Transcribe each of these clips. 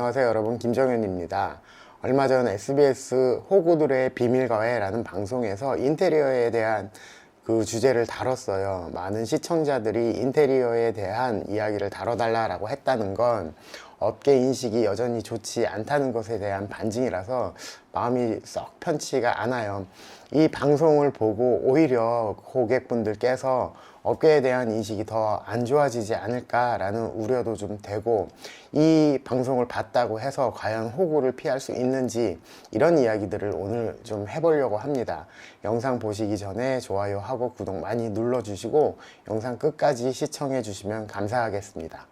안녕하세요 여러분 김정현입니다. 얼마 전 SBS 호구들의 비밀과외라는 방송에서 인테리어에 대한 그 주제를 다뤘어요. 많은 시청자들이 인테리어에 대한 이야기를 다뤄달라고 했다는 건 업계 인식이 여전히 좋지 않다는 것에 대한 반증이라서 마음이 썩 편치가 않아요. 이 방송을 보고 오히려 고객분들께서 업계에 대한 인식이 더 안 좋아지지 않을까라는 우려도 좀 되고 이 방송을 봤다고 해서 과연 호구를 피할 수 있는지 이런 이야기들을 오늘 좀 해보려고 합니다. 영상 보시기 전에 좋아요하고 구독 많이 눌러주시고 영상 끝까지 시청해 주시면 감사하겠습니다.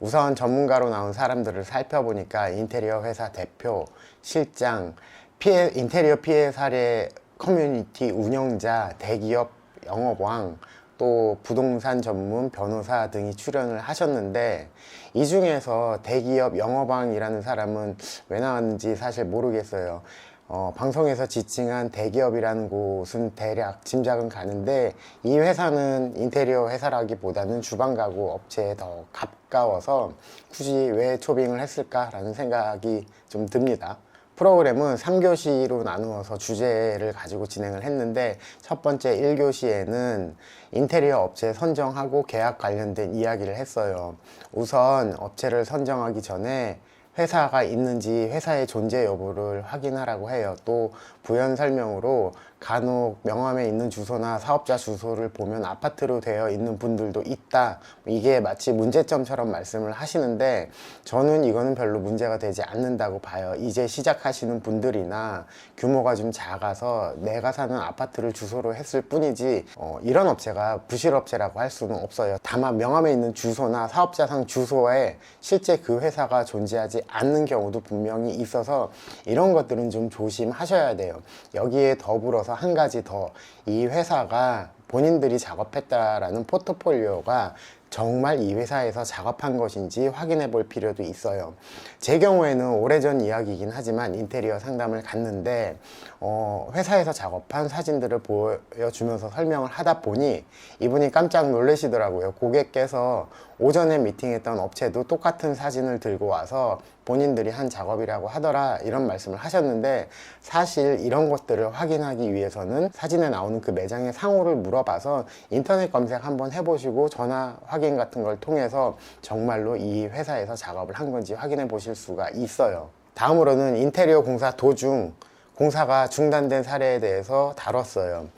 우선 전문가로 나온 사람들을 살펴보니까 인테리어 회사 대표, 실장, 피해, 인테리어 피해 사례 커뮤니티 운영자, 대기업 영업왕, 또 부동산 전문 변호사 등이 출연을 하셨는데 이 중에서 대기업 영업왕이라는 사람은 왜 나왔는지 사실 모르겠어요. 어, 방송에서 지칭한 대기업이라는 곳은 대략 짐작은 가는데 이 회사는 인테리어 회사라기보다는 주방 가구 업체에 더 가까워서 굳이 왜 초빙을 했을까라는 생각이 좀 듭니다. 프로그램은 3교시로 나누어서 주제를 가지고 진행을 했는데 첫 번째 1교시에는 인테리어 업체 선정하고 계약 관련된 이야기를 했어요. 우선 업체를 선정하기 전에 회사가 있는지 회사의 존재 여부를 확인하라고 해요. 또 부연 설명으로 간혹 명함에 있는 주소나 사업자 주소를 보면 아파트로 되어 있는 분들도 있다. 이게 마치 문제점처럼 말씀을 하시는데 저는 이거는 별로 문제가 되지 않는다고 봐요. 이제 시작하시는 분들이나 규모가 좀 작아서 내가 사는 아파트를 주소로 했을 뿐이지 어, 이런 업체가 부실업체라고 할 수는 없어요. 다만 명함에 있는 주소나 사업자상 주소에 실제 그 회사가 존재하지 않는 경우도 분명히 있어서 이런 것들은 좀 조심하셔야 돼요. 여기에 더불어서 한 가지 더 이 회사가 본인들이 작업했다라는 포트폴리오가 정말 이 회사에서 작업한 것인지 확인해 볼 필요도 있어요. 제 경우에는 오래전 이야기이긴 하지만 인테리어 상담을 갔는데, 어, 회사에서 작업한 사진들을 보여주면서 설명을 하다 보니 이분이 깜짝 놀라시더라고요. 고객께서 오전에 미팅했던 업체도 똑같은 사진을 들고 와서 본인들이 한 작업이라고 하더라 이런 말씀을 하셨는데 사실 이런 것들을 확인하기 위해서는 사진에 나오는 그 매장의 상호를 물어봐서 인터넷 검색 한번 해보시고 전화 확인 같은 걸 통해서 정말로 이 회사에서 작업을 한 건지 확인해 보실 수가 있어요. 다음으로는 인테리어 공사 도중 공사가 중단된 사례에 대해서 다뤘어요.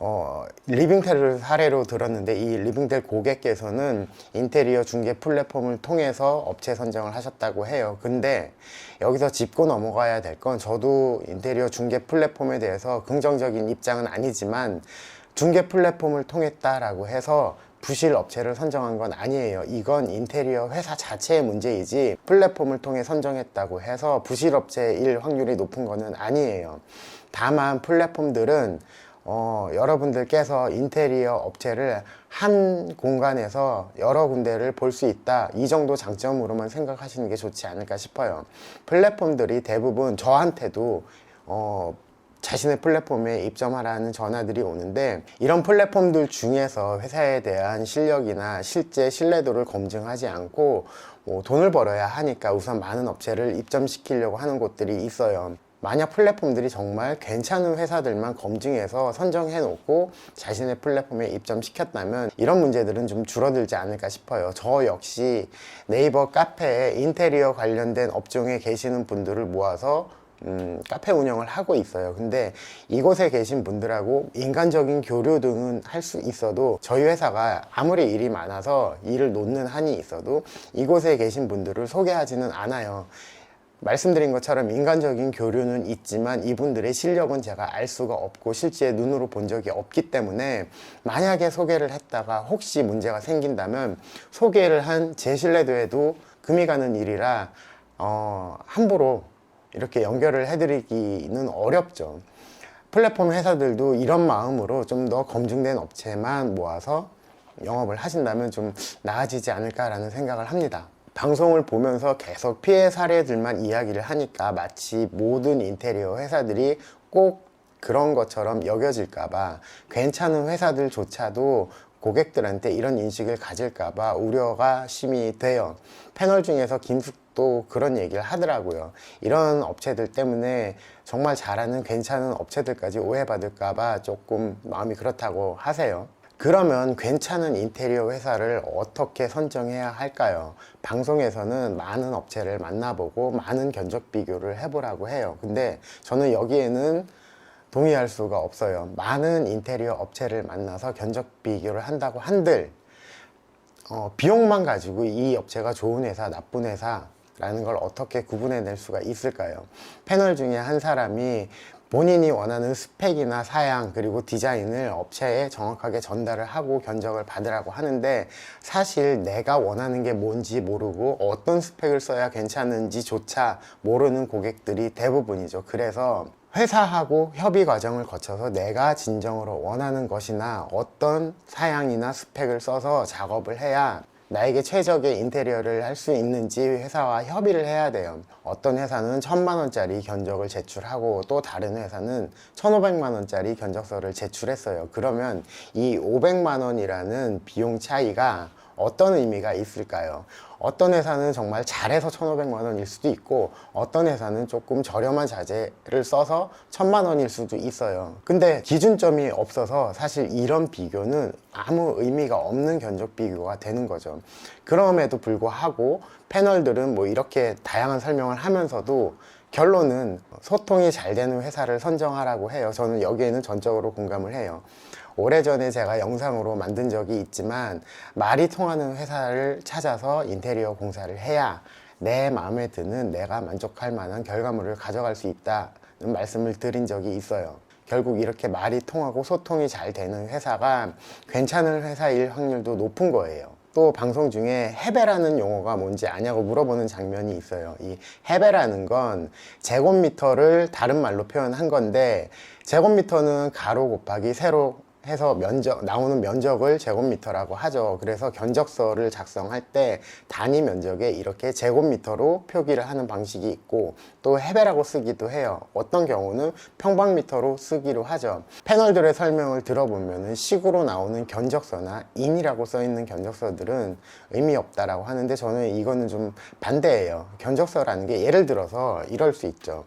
어, 리빙텔을 사례로 들었는데 이 리빙텔 고객께서는 인테리어 중개 플랫폼을 통해서 업체 선정을 하셨다고 해요. 근데 여기서 짚고 넘어가야 될 건 저도 인테리어 중개 플랫폼에 대해서 긍정적인 입장은 아니지만 중개 플랫폼을 통했다라고 해서 부실 업체를 선정한 건 아니에요. 이건 인테리어 회사 자체의 문제이지 플랫폼을 통해 선정했다고 해서 부실 업체일 확률이 높은 거는 아니에요. 다만 플랫폼들은 어, 여러분들께서 인테리어 업체를 한 공간에서 여러 군데를 볼 수 있다. 이 정도 장점으로만 생각하시는 게 좋지 않을까 싶어요. 플랫폼들이 대부분 저한테도 어, 자신의 플랫폼에 입점하라는 전화들이 오는데 이런 플랫폼들 중에서 회사에 대한 실력이나 실제 신뢰도를 검증하지 않고 뭐 돈을 벌어야 하니까 우선 많은 업체를 입점시키려고 하는 곳들이 있어요. 만약 플랫폼들이 정말 괜찮은 회사들만 검증해서 선정해 놓고 자신의 플랫폼에 입점시켰다면 이런 문제들은 좀 줄어들지 않을까 싶어요. 저 역시 네이버 카페에 인테리어 관련된 업종에 계시는 분들을 모아서 음, 카페 운영을 하고 있어요. 근데 이곳에 계신 분들하고 인간적인 교류 등은 할 수 있어도 저희 회사가 아무리 일이 많아서 일을 놓는 한이 있어도 이곳에 계신 분들을 소개하지는 않아요. 말씀드린 것처럼 인간적인 교류는 있지만 이분들의 실력은 제가 알 수가 없고 실제 눈으로 본 적이 없기 때문에 만약에 소개를 했다가 혹시 문제가 생긴다면 소개를 한 제 신뢰도에도 금이 가는 일이라 어, 함부로 이렇게 연결을 해드리기는 어렵죠. 플랫폼 회사들도 이런 마음으로 좀 더 검증된 업체만 모아서 영업을 하신다면 좀 나아지지 않을까라는 생각을 합니다. 방송을 보면서 계속 피해 사례들만 이야기를 하니까 마치 모든 인테리어 회사들이 꼭 그런 것처럼 여겨질까봐 괜찮은 회사들조차도 고객들한테 이런 인식을 가질까봐 우려가 심히 돼요. 패널 중에서 김숙도 그런 얘기를 하더라고요. 이런 업체들 때문에 정말 잘하는 괜찮은 업체들까지 오해받을까봐 조금 마음이 그렇다고 하세요. 그러면 괜찮은 인테리어 회사를 어떻게 선정해야 할까요? 방송에서는 많은 업체를 만나보고 많은 견적 비교를 해보라고 해요. 근데 저는 여기에는 동의할 수가 없어요. 많은 인테리어 업체를 만나서 견적 비교를 한다고 한들 어, 비용만 가지고 이 업체가 좋은 회사, 나쁜 회사 라는 걸 어떻게 구분해 낼 수가 있을까요? 패널 중에 한 사람이 본인이 원하는 스펙이나 사양 그리고 디자인을 업체에 정확하게 전달을 하고 견적을 받으라고 하는데 사실 내가 원하는 게 뭔지 모르고 어떤 스펙을 써야 괜찮은지조차 모르는 고객들이 대부분이죠. 그래서 회사하고 협의 과정을 거쳐서 내가 진정으로 원하는 것이나 어떤 사양이나 스펙을 써서 작업을 해야 나에게 최적의 인테리어를 할 수 있는지 회사와 협의를 해야 돼요. 어떤 회사는 천만 원짜리 견적을 제출하고 또 다른 회사는 천오백만 원짜리 견적서를 제출했어요. 그러면 이 오백만 원이라는 비용 차이가 어떤 의미가 있을까요? 어떤 회사는 정말 잘해서 1,500만 원일 수도 있고 어떤 회사는 조금 저렴한 자재를 써서 1,000만 원일 수도 있어요. 근데 기준점이 없어서 사실 이런 비교는 아무 의미가 없는 견적 비교가 되는 거죠. 그럼에도 불구하고 패널들은 뭐 이렇게 다양한 설명을 하면서도 결론은 소통이 잘 되는 회사를 선정하라고 해요. 저는 여기에는 전적으로 공감을 해요. 오래전에 제가 영상으로 만든 적이 있지만 말이 통하는 회사를 찾아서 인테리어 공사를 해야 내 마음에 드는 내가 만족할 만한 결과물을 가져갈 수 있다는 말씀을 드린 적이 있어요. 결국 이렇게 말이 통하고 소통이 잘 되는 회사가 괜찮은 회사일 확률도 높은 거예요. 또 방송 중에 해배라는 용어가 뭔지 아냐고 물어보는 장면이 있어요. 이 해배라는 건 제곱미터를 다른 말로 표현한 건데 제곱미터는 가로 곱하기 세로 해서 면적 나오는 면적을 제곱미터라고 하죠. 그래서 견적서를 작성할 때 단위 면적에 이렇게 제곱미터로 표기를 하는 방식이 있고 또 해배라고 쓰기도 해요. 어떤 경우는 평방미터로 쓰기로 하죠. 패널들의 설명을 들어보면은 식으로 나오는 견적서나 인이라고 써 있는 견적서들은 의미 없다라고 하는데 저는 이거는 좀 반대예요. 견적서라는 게 예를 들어서 이럴 수 있죠.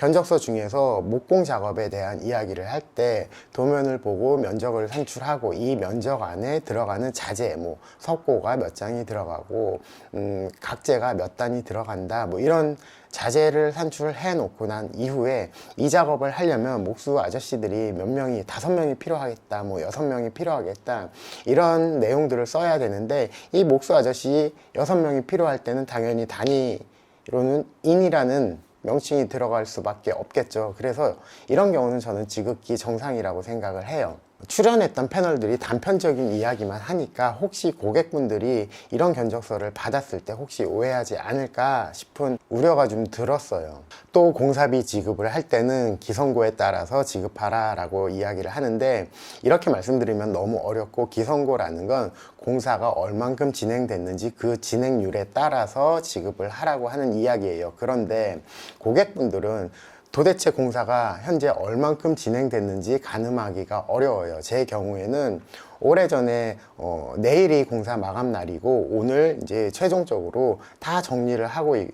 견적서 중에서 목공 작업에 대한 이야기를 할 때 도면을 보고 면적을 산출하고 이 면적 안에 들어가는 자재, 뭐 석고가 몇 장이 들어가고 음, 각재가 몇 단이 들어간다, 뭐 이런 자재를 산출해 놓고 난 이후에 이 작업을 하려면 목수 아저씨들이 몇 명이 다섯 명이 필요하겠다, 뭐 여섯 명이 필요하겠다 이런 내용들을 써야 되는데 이 목수 아저씨 여섯 명이 필요할 때는 당연히 단위로는 인이라는 명칭이 들어갈 수밖에 없겠죠. 그래서 이런 경우는 저는 지극히 정상이라고 생각을 해요. 출연했던 패널들이 단편적인 이야기만 하니까 혹시 고객분들이 이런 견적서를 받았을 때 혹시 오해하지 않을까 싶은 우려가 좀 들었어요. 또 공사비 지급을 할 때는 기성고에 따라서 지급하라 라고 이야기를 하는데 이렇게 말씀드리면 너무 어렵고 기성고라는 건 공사가 얼만큼 진행됐는지 그 진행률에 따라서 지급을 하라고 하는 이야기예요. 그런데 고객분들은 도대체 공사가 현재 얼만큼 진행됐는지 가늠하기가 어려워요. 제 경우에는 오래전에 어, 내일이 공사 마감 날이고 오늘 이제 최종적으로 다 정리를 하고 있,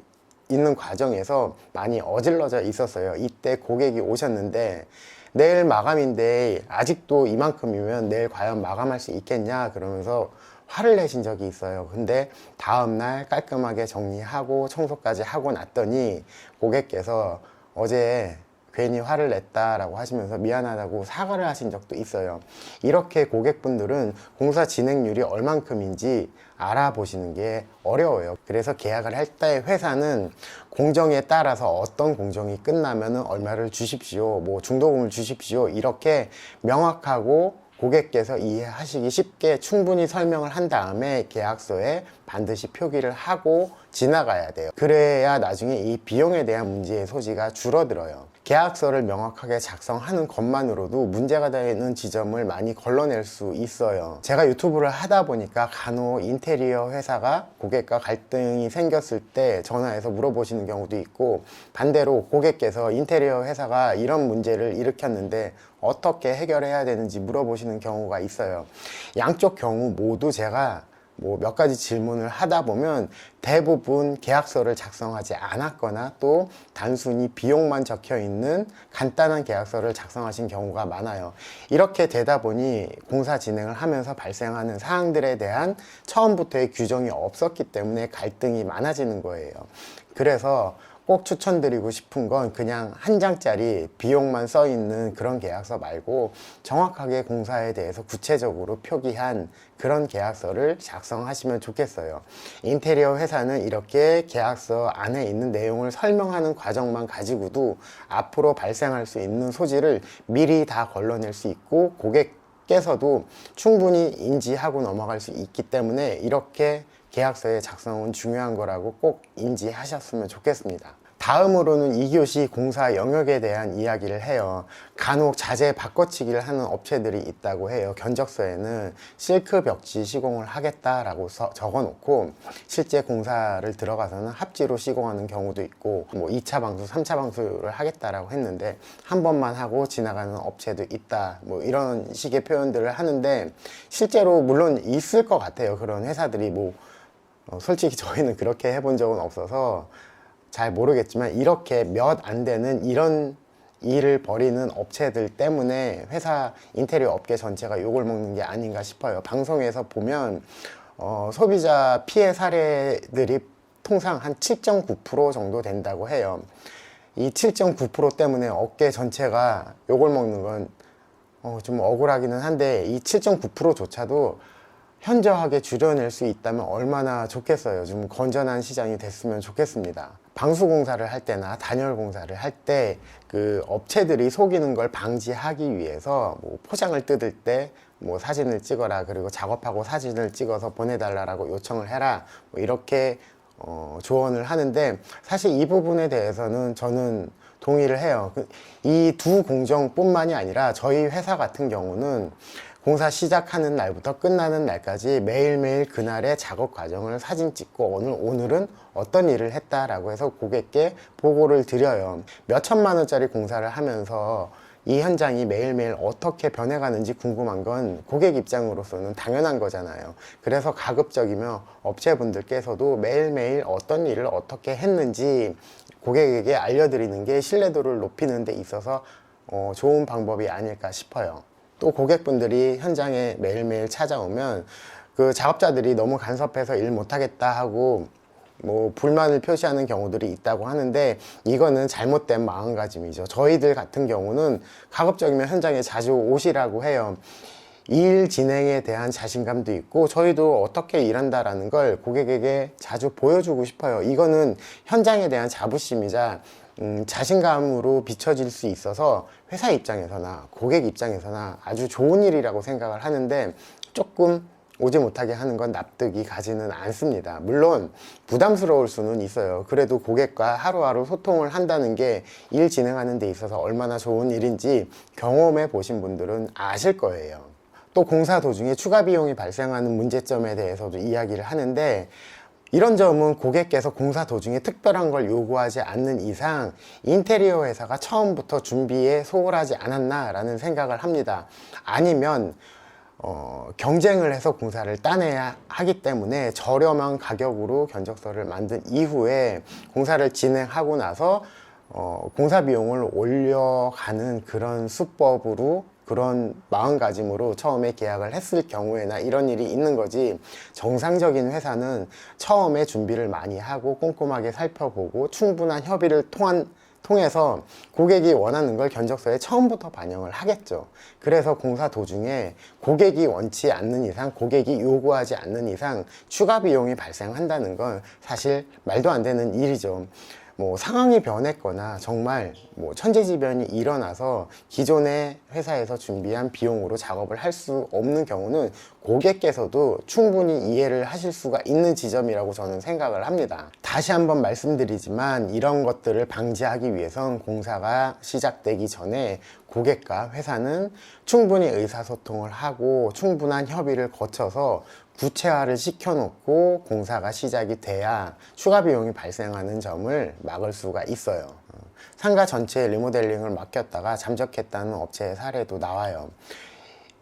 있는 과정에서 많이 어질러져 있었어요. 이때 고객이 오셨는데 내일 마감인데 아직도 이만큼이면 내일 과연 마감할 수 있겠냐 그러면서 화를 내신 적이 있어요. 근데 다음날 깔끔하게 정리하고 청소까지 하고 났더니 고객께서 어제 괜히 화를 냈다라고 하시면서 미안하다고 사과를 하신 적도 있어요. 이렇게 고객분들은 공사 진행률이 얼만큼인지 알아보시는 게 어려워요. 그래서 계약을 할 때 회사는 공정에 따라서 어떤 공정이 끝나면은 얼마를 주십시오. 뭐 중도금을 주십시오. 이렇게 명확하고 고객께서 이해하시기 쉽게 충분히 설명을 한 다음에 계약서에 반드시 표기를 하고 지나가야 돼요. 그래야 나중에 이 비용에 대한 문제의 소지가 줄어들어요. 계약서를 명확하게 작성하는 것만으로도 문제가 되는 지점을 많이 걸러낼 수 있어요. 제가 유튜브를 하다 보니까 간혹 인테리어 회사가 고객과 갈등이 생겼을 때 전화해서 물어보시는 경우도 있고 반대로 고객께서 인테리어 회사가 이런 문제를 일으켰는데 어떻게 해결해야 되는지 물어보시는 경우가 있어요. 양쪽 경우 모두 제가 뭐 몇 가지 질문을 하다 보면 대부분 계약서를 작성하지 않았거나 또 단순히 비용만 적혀 있는 간단한 계약서를 작성하신 경우가 많아요. 이렇게 되다 보니 공사 진행을 하면서 발생하는 사항들에 대한 처음부터의 규정이 없었기 때문에 갈등이 많아지는 거예요. 그래서 꼭 추천드리고 싶은 건 그냥 한 장짜리 비용만 써 있는 그런 계약서 말고 정확하게 공사에 대해서 구체적으로 표기한 그런 계약서를 작성하시면 좋겠어요. 인테리어 회사는 이렇게 계약서 안에 있는 내용을 설명하는 과정만 가지고도 앞으로 발생할 수 있는 소지를 미리 다 걸러낼 수 있고 고객 께서도 충분히 인지하고 넘어갈 수 있기 때문에 이렇게 계약서의 작성은 중요한 거라고 꼭 인지하셨으면 좋겠습니다. 다음으로는 2교시 공사 영역에 대한 이야기를 해요. 간혹 자재 바꿔치기를 하는 업체들이 있다고 해요. 견적서에는 실크 벽지 시공을 하겠다라고 써- 적어놓고 실제 공사를 들어가서는 합지로 시공하는 경우도 있고 뭐 2차 방수, 3차 방수를 하겠다라고 했는데 한 번만 하고 지나가는 업체도 있다. 뭐 이런 식의 표현들을 하는데 실제로 물론 있을 것 같아요. 그런 회사들이 뭐 어, 솔직히 저희는 그렇게 해본 적은 없어서 잘 모르겠지만 이렇게 몇 안 되는 이런 일을 벌이는 업체들 때문에 회사 인테리어 업계 전체가 욕을 먹는 게 아닌가 싶어요. 방송에서 보면 어, 소비자 피해 사례들이 통상 한 7.9% 정도 된다고 해요. 이 7.9% 때문에 업계 전체가 욕을 먹는 건 어, 좀 억울하기는 한데 이 7.9%조차도 현저하게 줄여낼 수 있다면 얼마나 좋겠어요. 좀 건전한 시장이 됐으면 좋겠습니다. 방수 공사를 할 때나 단열 공사를 할 때 그 업체들이 속이는 걸 방지하기 위해서 뭐 포장을 뜯을 때 뭐 사진을 찍어라 그리고 작업하고 사진을 찍어서 보내달라고 요청을 해라 뭐 이렇게 어, 조언을 하는데 사실 이 부분에 대해서는 저는 동의를 해요. 이 두 공정뿐만이 아니라 저희 회사 같은 경우는 공사 시작하는 날부터 끝나는 날까지 매일매일 그날의 작업 과정을 사진 찍고 오늘, 오늘은 어떤 일을 했다라고 해서 고객께 보고를 드려요. 몇 천만 원짜리 공사를 하면서 이 현장이 매일매일 어떻게 변해가는지 궁금한 건 고객 입장으로서는 당연한 거잖아요. 그래서 가급적이면 업체분들께서도 매일매일 어떤 일을 어떻게 했는지 고객에게 알려드리는 게 신뢰도를 높이는 데 있어서 어, 좋은 방법이 아닐까 싶어요. 또 고객분들이 현장에 매일매일 찾아오면 그 작업자들이 너무 간섭해서 일 못하겠다 하고 뭐 불만을 표시하는 경우들이 있다고 하는데 이거는 잘못된 마음가짐이죠. 저희들 같은 경우는 가급적이면 현장에 자주 오시라고 해요. 일 진행에 대한 자신감도 있고 저희도 어떻게 일한다라는 걸 고객에게 자주 보여주고 싶어요. 이거는 현장에 대한 자부심이자 음, 자신감으로 비춰질 수 있어서 회사 입장에서나 고객 입장에서나 아주 좋은 일이라고 생각을 하는데 조금 오지 못하게 하는 건 납득이 가지는 않습니다. 물론 부담스러울 수는 있어요. 그래도 고객과 하루하루 소통을 한다는 게 일 진행하는 데 있어서 얼마나 좋은 일인지 경험해 보신 분들은 아실 거예요. 또 공사 도중에 추가 비용이 발생하는 문제점에 대해서도 이야기를 하는데 이런 점은 고객께서 공사 도중에 특별한 걸 요구하지 않는 이상 인테리어 회사가 처음부터 준비에 소홀하지 않았나 라는 생각을 합니다. 아니면 어, 경쟁을 해서 공사를 따내야 하기 때문에 저렴한 가격으로 견적서를 만든 이후에 공사를 진행하고 나서 어, 공사 비용을 올려가는 그런 수법으로 그런 마음가짐으로 처음에 계약을 했을 경우에나 이런 일이 있는 거지 정상적인 회사는 처음에 준비를 많이 하고 꼼꼼하게 살펴보고 충분한 협의를 통한 통해서 고객이 원하는 걸 견적서에 처음부터 반영을 하겠죠. 그래서 공사 도중에 고객이 원치 않는 이상, 고객이 요구하지 않는 이상 추가 비용이 발생한다는 건 사실 말도 안 되는 일이죠. 뭐 상황이 변했거나 정말 뭐 천재지변이 일어나서 기존의 회사에서 준비한 비용으로 작업을 할 수 없는 경우는 고객께서도 충분히 이해를 하실 수가 있는 지점이라고 저는 생각을 합니다. 다시 한번 말씀드리지만 이런 것들을 방지하기 위해선 공사가 시작되기 전에 고객과 회사는 충분히 의사소통을 하고 충분한 협의를 거쳐서 구체화를 시켜놓고 공사가 시작이 돼야 추가 비용이 발생하는 점을 막을 수가 있어요. 어, 상가 전체 리모델링을 맡겼다가 잠적했다는 업체의 사례도 나와요.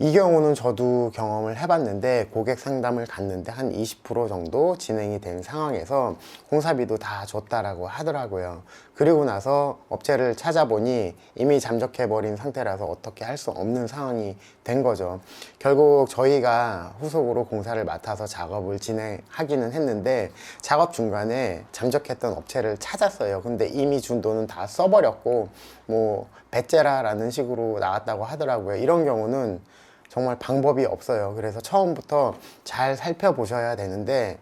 이 경우는 저도 경험을 해봤는데 고객 상담을 갔는데 한 20% 정도 진행이 된 상황에서 공사비도 다 줬다라고 하더라고요. 그리고 나서 업체를 찾아보니 이미 잠적해버린 상태라서 어떻게 할 수 없는 상황이 된 거죠. 결국 저희가 후속으로 공사를 맡아서 작업을 진행하기는 했는데 작업 중간에 잠적했던 업체를 찾았어요. 근데 이미 준 돈은 다 써버렸고 뭐 배째라라는 식으로 나왔다고 하더라고요. 이런 경우는 정말 방법이 없어요. 그래서 처음부터 잘 살펴보셔야 되는데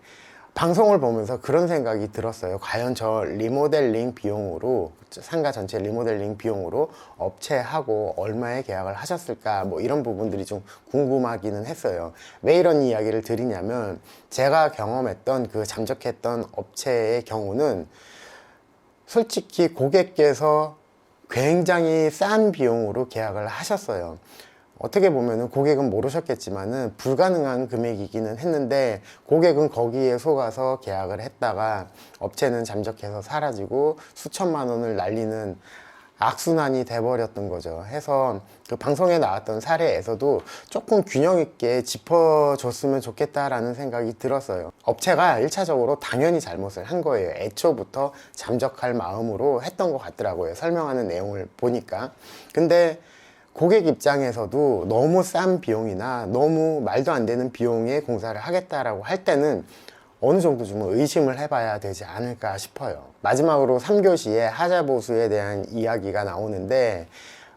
방송을 보면서 그런 생각이 들었어요. 과연 저 리모델링 비용으로 상가 전체 리모델링 비용으로 업체하고 얼마의 계약을 하셨을까 뭐 이런 부분들이 좀 궁금하기는 했어요. 왜 이런 이야기를 드리냐면 제가 경험했던 그 잠적했던 업체의 경우는 솔직히 고객께서 굉장히 싼 비용으로 계약을 하셨어요. 어떻게 보면은 고객은 모르셨겠지만은 불가능한 금액이기는 했는데 고객은 거기에 속아서 계약을 했다가 업체는 잠적해서 사라지고 수천만 원을 날리는 악순환이 돼버렸던 거죠. 해서 그 방송에 나왔던 사례에서도 조금 균형 있게 짚어줬으면 좋겠다라는 생각이 들었어요. 업체가 1차적으로 당연히 잘못을 한 거예요. 애초부터 잠적할 마음으로 했던 것 같더라고요. 설명하는 내용을 보니까. 근데 고객 입장에서도 너무 싼 비용이나 너무 말도 안 되는 비용에 공사를 하겠다라고 할 때는 어느 정도 좀 의심을 해봐야 되지 않을까 싶어요. 마지막으로 3교시에 하자 보수에 대한 이야기가 나오는데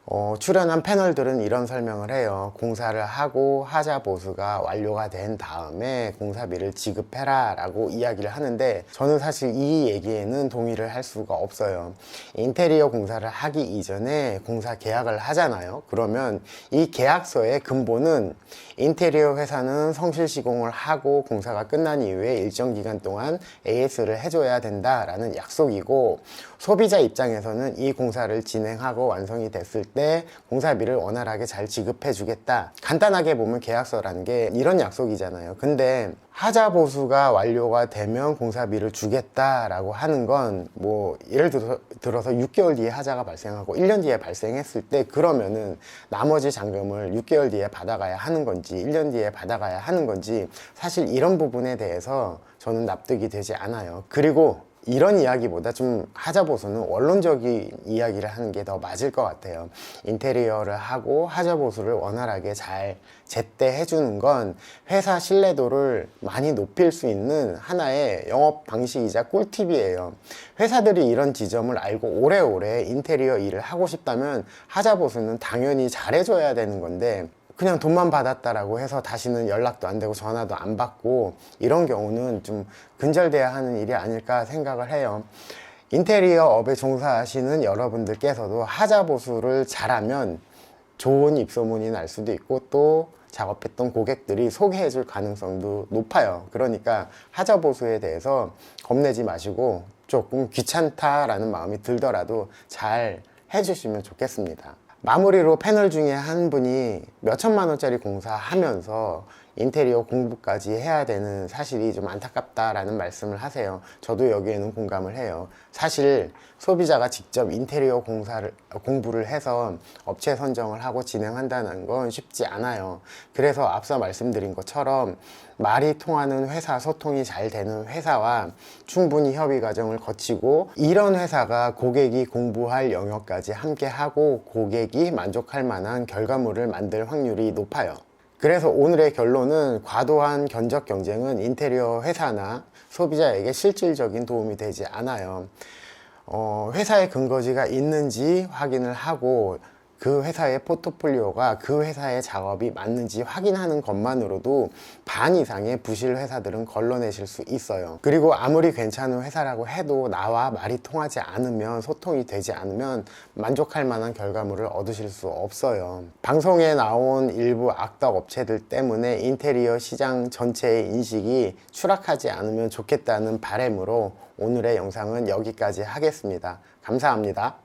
어, 출연한 패널들은 이런 설명을 해요. 공사를 하고 하자 보수가 완료가 된 다음에 공사비를 지급해라 라고 이야기를 하는데 저는 사실 이 얘기에는 동의를 할 수가 없어요. 인테리어 공사를 하기 이전에 공사 계약을 하잖아요. 그러면 이 계약서의 근본은 인테리어 회사는 성실 시공을 하고 공사가 끝난 이후에 일정 기간 동안 AS를 해줘야 된다라는 약속이고 소비자 입장에서는 이 공사를 진행하고 완성이 됐을 때 공사비를 원활하게 잘 지급해 주겠다. 간단하게 보면 계약서라는 게 이런 약속이잖아요. 근데 하자 보수가 완료가 되면 공사비를 주겠다라고 하는 건 뭐 예를 들어서, 들어서 6개월 뒤에 하자가 발생하고 1년 뒤에 발생했을 때 그러면은 나머지 잔금을 6개월 뒤에 받아가야 하는 건지 1년 뒤에 받아가야 하는 건지 사실 이런 부분에 대해서 저는 납득이 되지 않아요. 그리고 이런 이야기보다 좀 하자보수는 원론적인 이야기를 하는 게 더 맞을 것 같아요. 인테리어를 하고 하자보수를 원활하게 잘 제때 해주는 건 회사 신뢰도를 많이 높일 수 있는 하나의 영업 방식이자 꿀팁이에요. 회사들이 이런 지점을 알고 오래오래 인테리어 일을 하고 싶다면 하자보수는 당연히 잘해줘야 되는 건데 그냥 돈만 받았다라고 해서 다시는 연락도 안 되고 전화도 안 받고 이런 경우는 좀 근절돼야 하는 일이 아닐까 생각을 해요. 인테리어 업에 종사하시는 여러분들께서도 하자 보수를 잘하면 좋은 입소문이 날 수도 있고 또 작업했던 고객들이 소개해 줄 가능성도 높아요. 그러니까 하자 보수에 대해서 겁내지 마시고 조금 귀찮다라는 마음이 들더라도 잘 해주시면 좋겠습니다. 마무리로 패널 중에 한 분이 몇 천만 원짜리 공사하면서 인테리어 공부까지 해야 되는 사실이 좀 안타깝다라는 말씀을 하세요. 저도 여기에는 공감을 해요. 사실 소비자가 직접 인테리어 공사를 공부를 해서 업체 선정을 하고 진행한다는 건 쉽지 않아요. 그래서 앞서 말씀드린 것처럼 말이 통하는 회사, 소통이 잘 되는 회사와 충분히 협의 과정을 거치고 이런 회사가 고객이 공부할 영역까지 함께 하고 고객이 만족할 만한 결과물을 만들 확률이 높아요. 그래서 오늘의 결론은 과도한 견적 경쟁은 인테리어 회사나 소비자에게 실질적인 도움이 되지 않아요. 어, 회사의 근거지가 있는지 확인을 하고 그 회사의 포트폴리오가 그 회사의 작업이 맞는지 확인하는 것만으로도 반 이상의 부실 회사들은 걸러내실 수 있어요. 그리고 아무리 괜찮은 회사라고 해도 나와 말이 통하지 않으면 소통이 되지 않으면 만족할 만한 결과물을 얻으실 수 없어요. 방송에 나온 일부 악덕 업체들 때문에 인테리어 시장 전체의 인식이 추락하지 않으면 좋겠다는 바램으로 오늘의 영상은 여기까지 하겠습니다. 감사합니다.